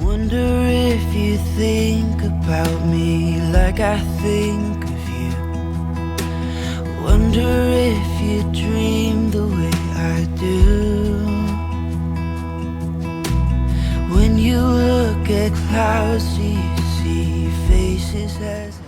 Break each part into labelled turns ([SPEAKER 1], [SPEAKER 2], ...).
[SPEAKER 1] Wonder if you think about me like I think of you. Wonder if you dream the way I do. When you look at clouds, do you see faces as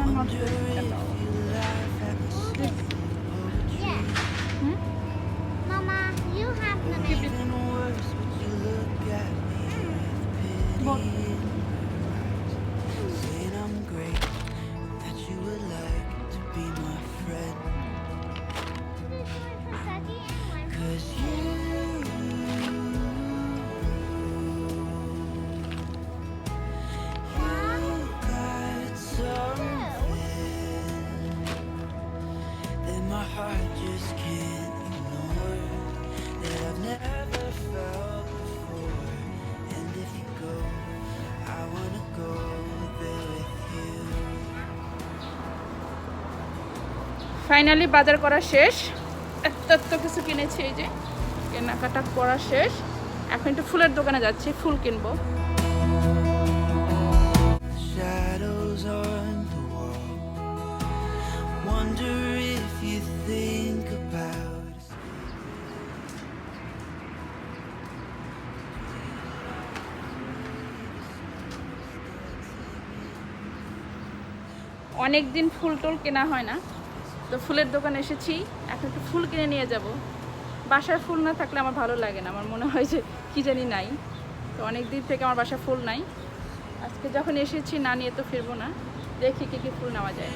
[SPEAKER 1] I'm
[SPEAKER 2] not
[SPEAKER 3] doing
[SPEAKER 2] it
[SPEAKER 3] Mama, you have the
[SPEAKER 2] finally বাজার করা শেষ। এত এত কিছু কিনেছি এই যে কেনাকাটা করা শেষ। এখন একটু ফুলের দোকানে যাচ্ছি ফুল কিনবো। অনেক দিন ফুল টুল কেনা হয় না। তো ফুলের দোকানে এসেছি, এখন একটু ফুল কিনে নিয়ে যাব। বাসায় ফুল না থাকলে আমার ভালো লাগে না, আমার মনে হয় যে কী জানি নাই। তো অনেক দিন থেকে আমার বাসায় ফুল নাই। আজকে যখন এসেছি না নিয়ে তো ফিরবো না। দেখি কী কী ফুল নেওয়া যায়।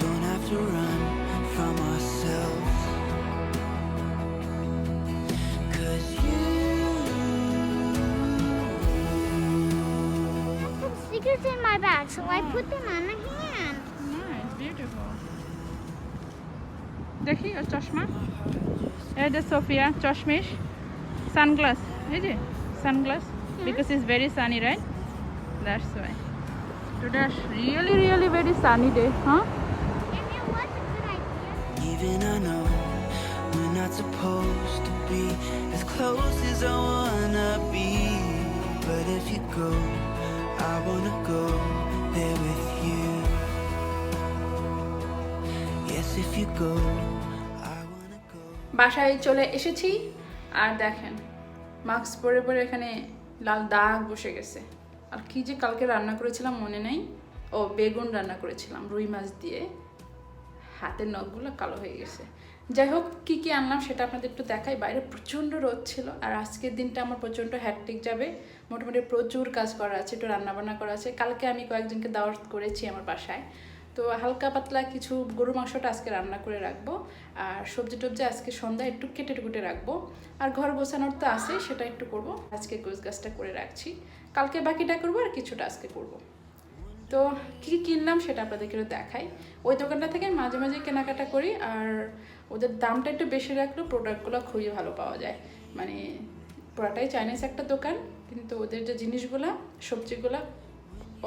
[SPEAKER 1] Don't have to run. from ourselves. Cause you.
[SPEAKER 3] Put stickers in my bag, so I put them on my hand.
[SPEAKER 2] দেখি ওর চশমা এই যে সোফিয়া চশমিশ সানগ্লাস এই যে sunglass because is very sunny right that's why today really really very sunny day হ্যাঁ
[SPEAKER 1] Even I know we're not supposed to be as close as I wanna be. But if you go, I wanna go there with you. Yes, if you go, I wanna go.
[SPEAKER 2] বাসায় চলে এসেছি আর দেখেন mask পরে পরে এখানে লাল দাগ বসে গেছে আর কি যে কালকে রান্না করেছিলাম মনে নেই ও বেগুন রান্না করেছিলাম রুই মাছ দিয়ে হাতের নখগুলো কালো হয়ে গেছে। যাই হোক, কী কী আনলাম সেটা আপনাদের একটু দেখাই। বাইরে প্রচণ্ড রোদ ছিল আর আজকের দিনটা আমার প্রচণ্ড হ্যাট্রিক যাবে। মোটামুটি প্রচুর কাজ করা আছে, একটু রান্নাবান্না করা আছে। কালকে আমি কয়েকজনকে দাওয়াত করেছি আমার বাসায়। তো হালকা পাতলা কিছু গরু মাংসটা আজকে রান্না করে রাখব। আর সবজি টবজি আজকে সন্ধ্যায় একটু কেটে কুটে রাখব। আর ঘর গোছানোর তো আছেই, সেটা একটু করব। আজকে গোছ গাছটা করে রাখছি। কালকে বাকিটা করব আর কিছুটা আজকে করব। তো কী কিনলাম সেটা আপনাদেরকে দেখাই। ওই দোকানটা থেকে মাঝে মাঝে কেনাকাটা করি আর ওদের দামটা একটু বেশি রাখলেও প্রোডাক্টগুলো খুবই ভালো পাওয়া যায়। মানে পুরাটাই চাইনিজ একটা দোকান, কিন্তু ওদের যে জিনিসগুলা, সবজিগুলা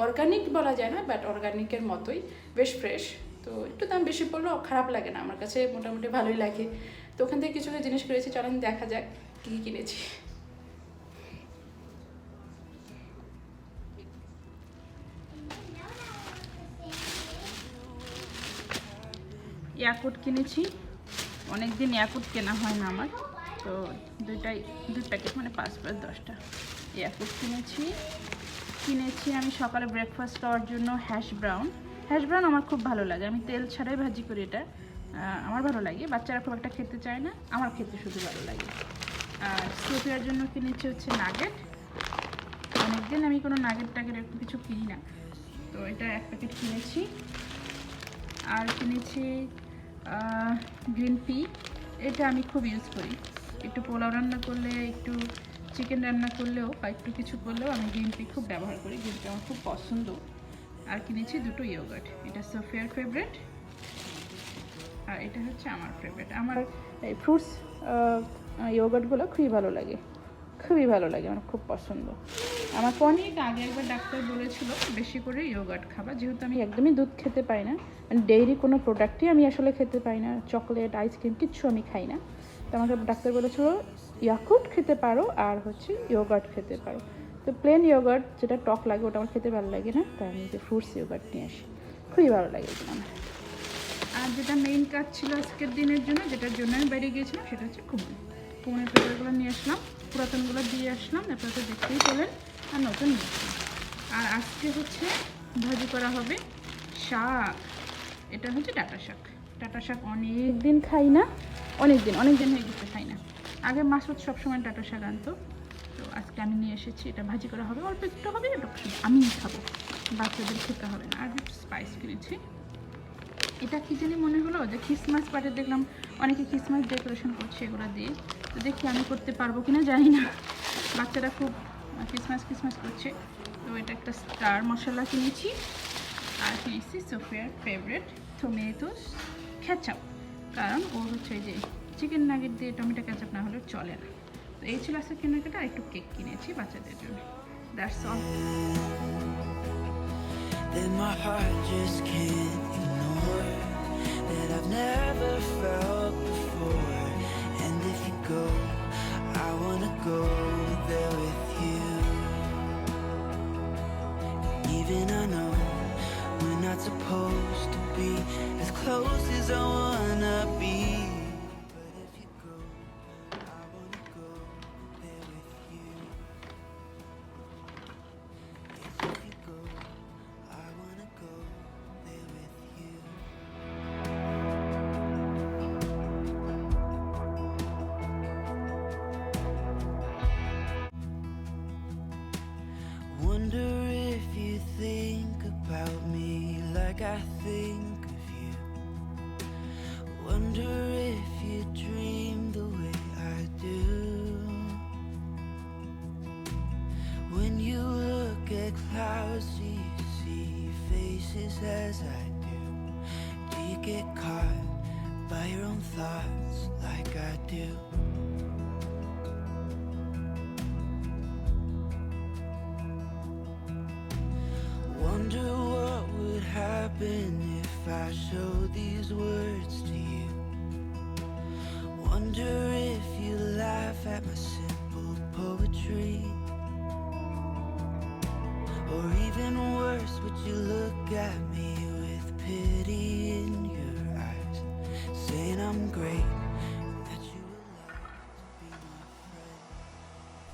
[SPEAKER 2] অর্গানিক বলা যায় না বাট অর্গানিকের মতোই, বেশ ফ্রেশ তো একটু দাম বেশি পড়লেও খারাপ লাগে না, আমার কাছে মোটামুটি ভালোই লাগে। তো ওখান থেকে কিছু কিছু জিনিস কিনেছি, চলেন দেখা যাক কী কী কিনেছি। ইয়াকুট কিনেছি। অনেক দিন ইয়াকুট কেনা হয় না আমার। তো দুইটাই, দুই প্যাকেট মানে পাঁচ পাঁচ দশটা ইয়াকুট কিনেছি। কিনেছি আমি সকালে ব্রেকফাস্ট খাওয়ার জন্য হ্যাশ ব্রাউন হ্যাশ ব্রাউন আমার খুব ভালো লাগে। আমি তেল ছাড়াই ভাজি করি এটা। আমার ভালো লাগে। বাচ্চারা খুব একটা খেতে চায় না। আমার খেতে শুধু ভালো লাগে। আর সোফিয়ার জন্য কিনেছি হচ্ছে নাগেট অনেকদিন আমি কোনো নাগেট টাগেট এরকম কিছু কিনি না। তো এটা এক প্যাকেট কিনেছি। আর কিনেছি গ্রিন পি এটা আমি খুব ইউজ করি। একটু পোলাও রান্না করলে, একটু চিকেন রান্না করলেও বা একটু কিছু করলেও আমি গ্রিন টি খুব ব্যবহার করি। গ্রিন টি আমার খুব পছন্দ। আর কিনেছি দুটো ইয়োগার্ট এটা সোফিয়ার ফেভারেট আর এটা হচ্ছে আমার ফেভারিট আমার এই ফ্রুটস ইয়োগার্টগুলো খুবই ভালো লাগে। খুবই ভালো লাগে, আমার খুব পছন্দ। আমাকে অনেক আগে একবার ডাক্তার বলেছিল বেশি করে ইয়োগার্ট খাবা যেহেতু আমি একদমই দুধ খেতে পাই না। মানে ডেইরি কোনো প্রোডাক্টই আমি আসলে খেতে পাই না। চকলেট আইসক্রিম কিচ্ছু আমি খাই না। তো আমাকে ডাক্তার বলেছিল ইয়াকুট খেতে পারো আর হচ্ছে ইয়োগার্ট খেতে পারো। তো প্লেন ইয়োগার্ট যেটা টক লাগে ওটা আমার খেতে ভালো লাগে না। তাই আমি যে ফ্রুটস ইয়োগার্ট নিয়ে আসি। খুবই ভালো লাগে আমার। আর যেটা মেইন কাজ ছিল আজকের দিনের জন্য যেটার জন্য আমি বাইরে গিয়েছিলাম সেটা হচ্ছে কুমন কুমনের পেপারগুলো নিয়ে আসলাম পুরাতনগুলো দিয়ে আসলাম আপনারা তো দেখতেই পেলেন। আর নতুন আর আজকে হচ্ছে ভাজি করা হবে শাক। এটা হচ্ছে ডাটা শাক। ডাটা শাক অনেক দিন খাই না। অনেক দিন অনেক দিন হয়ে গেছে খাই না। আগে মাসুদ সবসময় ডাটা শাক আনতো। তো আজকে আমি নিয়ে এসেছি, এটা ভাজি করা হবে। অল্প একটু হবে, এটা আমি খাব। বাচ্চাদের খেতে হবে না। আর স্পাইস কিনেছি। এটা কি জানি মনে হলো যে খ্রিসমাস পার্টি দেখলাম অনেকে খ্রিসমাস ডেকোরেশন করছে এগুলো দিয়ে। তো দেখি আমি করতে পারব কিনা জানি না। বাচ্চারা খুব খ্রিসমাস খ্রিসমাস করছে। তো এটা একটা স্টার মশলা কিনেছি। আর কিনেছি সোফিয়ার ফেভারেট টমেটোস ক্যাচাপ কারণ ও হচ্ছে যে চিকেন নাগেট দিয়ে টমেটো ক্যাচাপ না হলে চলে না। তো এই ছিল আজকে কেনাকাটা। একটু কেক কিনেছি বাচ্চাদের জন্য। That's all
[SPEAKER 1] that my heart just can't ignore that I've never felt before. And if you go, I wanna go. Even I know we're not supposed to be as close as I wanna be as I do? Do you get caught by your own thoughts like I do? Wonder what would happen if I showed these words to you. Wonder if you laugh at my simple poetry. Or even worse, would you look me with pity in your eyes, saying I'm great?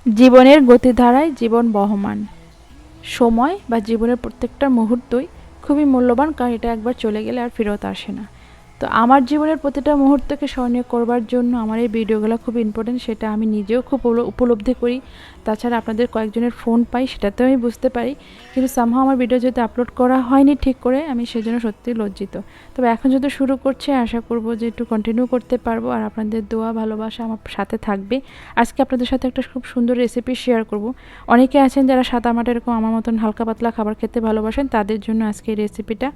[SPEAKER 2] জীবনের গতিধারায় জীবন বহমান সময় বা জীবনের প্রত্যেকটা মুহূর্তই খুবই মূল্যবান কারণ এটা একবার চলে গেলে আর ফেরত আসে না তো আমার জীবনের প্রতিটা মুহূর্তকে স্মরণীয় করবার জন্য আমার এই ভিডিওগুলো খুব ইম্পর্টেন্ট সেটা আমি নিজেও খুব উপলব্ধি করি। তাছাড়া আপনাদের কয়েকজনের ফোন পাই, সেটাতেও আমি বুঝতে পারি। কিন্তু সামহাও আমার ভিডিও যদি আপলোড করা হয়নি ঠিক করে, আমি সেজন্য সত্যিই লজ্জিত। তবে এখন যদি শুরু করছে, আশা করব যে একটু কন্টিনিউ করতে পারব। আর আপনাদের দোয়া, ভালোবাসা আমার সাথে থাকবে। আজকে আপনাদের সাথে একটা খুব সুন্দর রেসিপি শেয়ার করব। অনেকে আছেন যারা সাদা মাটা এরকম আমার মতন হালকা পাতলা খাবার খেতে ভালোবাসেন, তাদের জন্য আজকে এই রেসিপিটা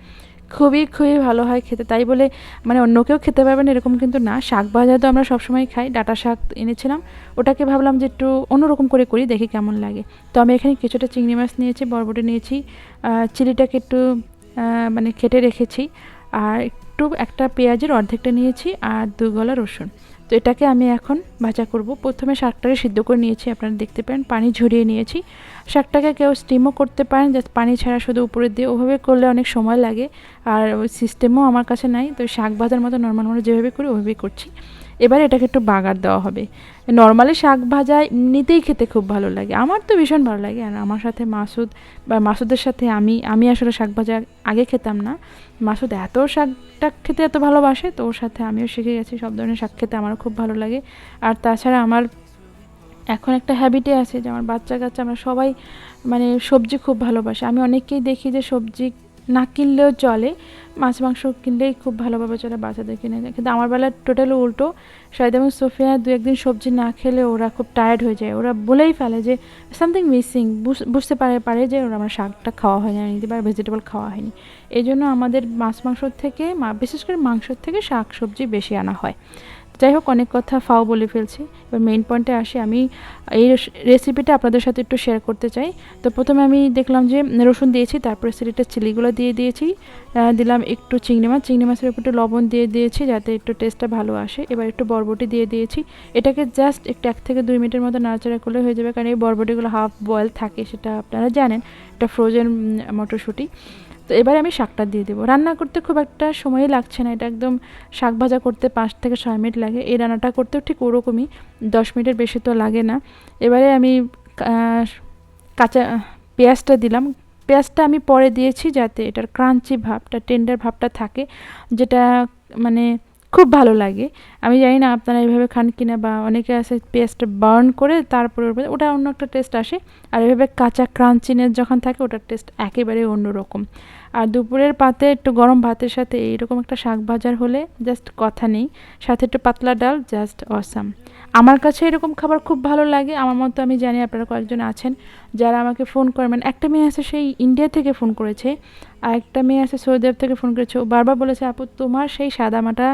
[SPEAKER 2] খুবই খুবই ভালো হয় খেতে। তাই বলে মানে অন্য কেউ খেতে পারবেন এরকম কিন্তু না। শাক ভাজা তো আমরা সবসময় খাই, ডাটা শাক এনেছিলাম। ওটাকে ভাবলাম যে একটু অন্যরকম করে করি, দেখি কেমন লাগে। তো আমি এখানে কিছুটা চিংড়ি মাছ নিয়েছি, বরবটি নিয়েছি চিলিটাকে একটু মানে কেটে রেখেছি। আর একটু একটা পেঁয়াজের অর্ধেকটা নিয়েছি, আর দু গলা রসুন। তো এটাকে আমি এখন ভাজা করব। প্রথমে শাকটাকে সিদ্ধ করে নিয়েছি, আপনারা দেখতে পারেন, পানি ঝরিয়ে নিয়েছি। শাকটাকে কেউ স্টিমও করতে পারেন, জাস্ট পানি ছাড়া শুধু উপরে দিয়ে। ওভাবে করলে অনেক সময় লাগে, আর সিস্টেমও আমার কাছে নাই, তো শাক ভাজার মতো নর্মাল আমরা যেভাবে করি, ওভাবেই করছি। এবার এটাকে একটু বাগার দেওয়া হবে। নর্মালি শাক ভাজা এমনিতেই খেতে খুব ভালো লাগে। আমার তো ভীষণ ভালো লাগে। আর আমার সাথে মাসুদ বা মাসুদের সাথে আমি আমি আসলে শাক ভাজা আগে খেতাম না। মাসুদ এত শাকটা খেতে এত ভালোবাসে, তো ওর সাথে আমিও শিখে গেছি। সব ধরনের শাক খেতে আমারও খুব ভালো লাগে। আর তাছাড়া আমার এখন একটা হ্যাবিটে আছে যে আমার বাচ্চা কাচ্চা আমরা সবাই মানে সবজি খুব ভালোবাসে। আমি অনেককেই দেখি যে সবজি না কিনলেও চলে। মাছ, মাংস কিনলেই খুব ভালোভাবে চলে বাচ্চাদের কিনে দেয় কিন্তু আমার বেলা টোটাল উল্টো, শাহিদ এবং সোফিয়া দু একদিন সবজি না খেলে ওরা খুব টায়ার্ড হয়ে যায়। ওরা বলেই ফেলে যে সামথিং মিসিং বুঝতে পারে পারে যে ওরা আমার শাকটা খাওয়া হয়নি বা ভেজিটেবল খাওয়া হয়নি। এই জন্য আমাদের মাছ মাংসর থেকে বিশেষ করে মাংসর থেকে শাক, সবজি বেশি আনা হয়। যাই হোক অনেক কথা ফাও বলে ফেলছি। এবার মেইন পয়েন্টে আসি আমি। এই রেসিপিটা আপনাদের সাথে একটু শেয়ার করতে চাই। তো প্রথমে আমি দেখলাম যে রসুন দিয়েছি, তারপরে সেটা চিলিগুলো দিয়ে দিয়েছি। দিলাম একটু চিংড়ি মাছ। চিংড়ি মাছের উপর একটু লবণ দিয়ে দিয়েছি যাতে একটু টেস্টটা ভালো আসে। এবার একটু বরবটি দিয়ে দিয়েছি। এটাকে জাস্ট একটু এক থেকে দুই মিনিটের মতো নাড়াচাড়া করলে হয়ে যাবে। কারণ এই বরবটিগুলো হাফ বয়েল থাকে, সেটা আপনারা জানেন। এটা ফ্রোজেন মটরশুঁটি। তো এবারে আমি শাকটা দিয়ে দেবো। রান্না করতে খুব একটা সময় লাগছে না। এটা একদম শাক ভাজা করতে পাঁচ থেকে ছয় মিনিট লাগে। এই রান্নাটা করতেও ঠিক ওরকমই, দশ মিনিটের বেশি তো লাগে না। এবারে আমি কাঁচা, পেঁয়াজটা দিলাম। পেঁয়াজটা আমি পরে দিয়েছি যাতে এটার ক্রাঞ্চি ভাবটা, টেন্ডার ভাবটা থাকে, যেটা মানে খুব ভালো লাগে। আমি জানি না আপনারা এভাবে খান কিনা বা অনেকে আছে পেস্টটা বার্ন করে তারপরে ওটা অন্য একটা টেস্ট আসে। আর এভাবে কাঁচা ক্রাঞ্চিনের যখন থাকে, ওটার টেস্ট একেবারে অন্যরকম। আর দুপুরের পাতে একটু গরম ভাতের সাথে এইরকম একটা শাক ভাজার হলে জাস্ট কথা নেই। সাথে একটু পাতলা ডাল, জাস্ট অসাম আমার কাছে এরকম খাবার খুব ভালো লাগে। আমার মতো আমি জানি আপনারা কয়েকজন আছেন যারা আমাকে ফোন করে মানে একটা মেয়ে আছে সেই ইন্ডিয়া থেকে ফোন করেছে। আর একটা মেয়ে আছে সৌদি আরব থেকে ফোন করেছে। ও বারবার বলেছে, আপু, তোমার সেই সাদামাটা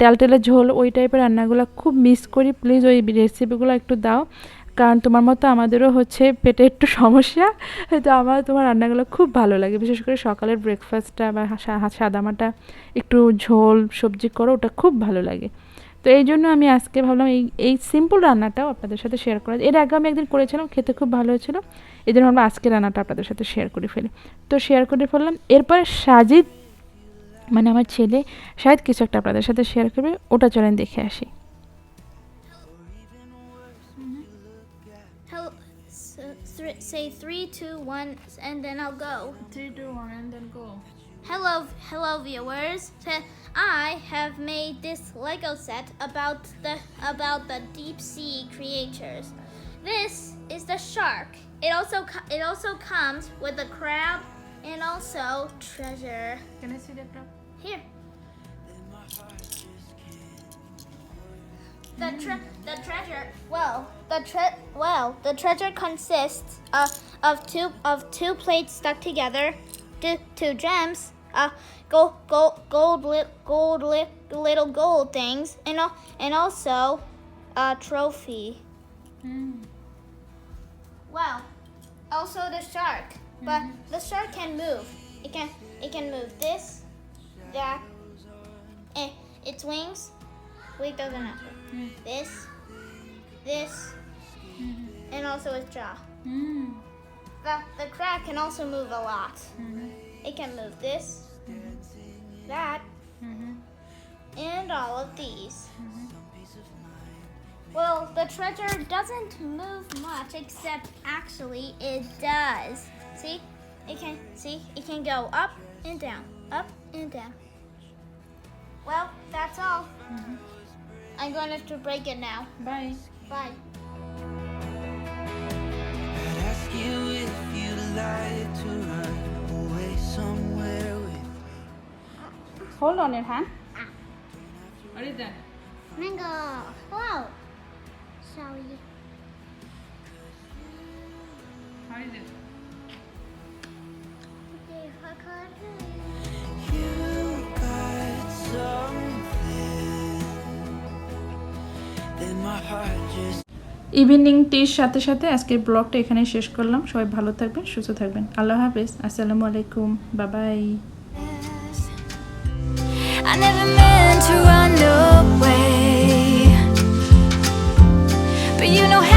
[SPEAKER 2] টেলটেলে ঝোল, ওই টাইপের রান্নাগুলো খুব মিস করি। প্লিজ ওই রেসিপিগুলো একটু দাও। কারণ তোমার মতো আমাদেরও হচ্ছে পেটে একটু সমস্যা, তো আমার তোমার রান্নাগুলো খুব ভালো লাগে। বিশেষ করে সকালের ব্রেকফাস্টটা বা সাদামাটা, একটু ঝোল, সবজি করো, ওটা খুব ভালো লাগে। তো এই জন্য আমি আজকে ভাবলাম এই এই সিম্পল রান্নাটাও আপনাদের সাথে শেয়ার করা। এর আগে আমি একদিন করেছিলাম, খেতে খুব ভালো হয়েছিল। এই জন্য আমরা আজকে রান্নাটা আপনাদের সাথে শেয়ার করে ফেলি। তো শেয়ার করে ফেললাম। এরপরে সাজিদ মানে আমার ছেলে শায়দ কিছু একটা আপনাদের সাথে শেয়ার করবে, ওটা চলেন দেখে আসি।
[SPEAKER 3] say three, two, one, and then I'll go.
[SPEAKER 4] Three, two, one, and then go.
[SPEAKER 3] Hello, hello viewers. I have made this Lego set about the about the deep sea creatures. This is the shark. It also it also comes with a crab and also treasure.
[SPEAKER 4] Can I see the crab?
[SPEAKER 3] Here. The tre- the treasure well the tre- well the treasure consists of, of two of two plates stuck together, two, two gems, uh gold gold gold li- gold li- little gold things, and and also a trophy. Hmm. Well, also the shark, but mm-hmm. the shark can move. It can it can move this, that, and its wings. Wait, doesn't matter. This, this, mm-hmm. and also its jaw. Mm. The the crab can also move a lot. Mm-hmm. It can move this, that, mm-hmm. and all of these. Well, the treasure doesn't move much, except actually it does. See, it can see it can go up and down, up and down. Well, that's all. I'm going to have to break it now. Bye.
[SPEAKER 1] Bye. Hold
[SPEAKER 4] on your hand. Ah. What is that?
[SPEAKER 3] Mango. Wow. Sorry.
[SPEAKER 4] How is it?
[SPEAKER 1] You got so
[SPEAKER 4] evening টির সাথে সাথে আজকের ব্লগটা এখানে শেষ করলাম। সবাই ভালো থাকবেন সুস্থ থাকবেন। আল্লাহ হাফেজ। আসসালামু আলাইকুম। বাবাই।
[SPEAKER 5] You know